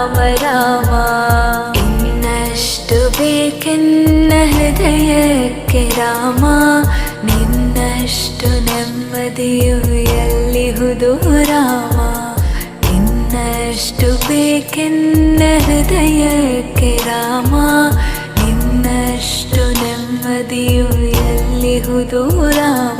ರಘುರಾಮ ರಾಮ ಇನ್ನಷ್ಟು ಬೇಕೆನ್ನ ಹೃದಯಕ್ಕೆ ರಾಮ ನಿನ್ನಷ್ಟು ನೆಮ್ಮದಿಯು ಎಲ್ಲಿಹುದು ರಾಮ ಇನ್ನಷ್ಟು ಬೇಕೆನ್ನ ಹೃದಯಕ್ಕೆ ರಾಮ ನಿನ್ನಷ್ಟು ನೆಮ್ಮದಿಯು ಎಲ್ಲಿಹುದು ರಾಮ ರಾಮ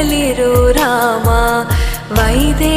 ಮಡಿಲಲಿರು ರಾಮ ವೈದೇಹಿಯಾಗುವೆನು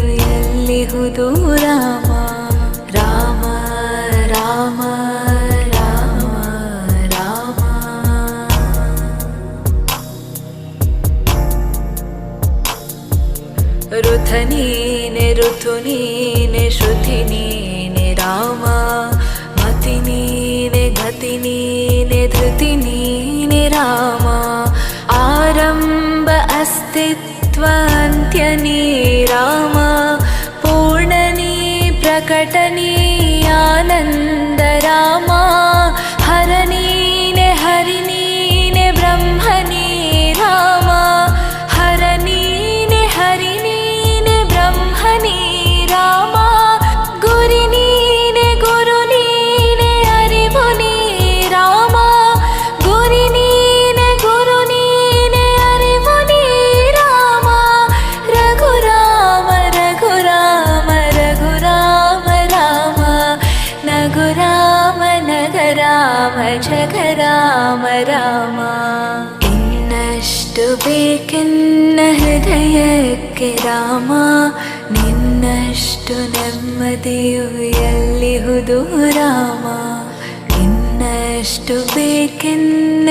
धनी ऋथुनीने श्रुतिनीने श्रुतिनी मतिनीने गतिनीने धृतिनीने गतिनी आरम्भ अस्तित्वान्त्यनी ಜಗ ರಾಮ ರಾಮ ಇನ್ನಷ್ಟು ಬೇಕೆನ್ನ ಹೃದಯಕ್ಕೆ ರಾಮ ನಿನ್ನಷ್ಟು ನೆಮ್ಮದಿಯು ಎಲ್ಲಿಹುದು ರಾಮ ಇನ್ನಷ್ಟು ಬೇಕೆನ್ನ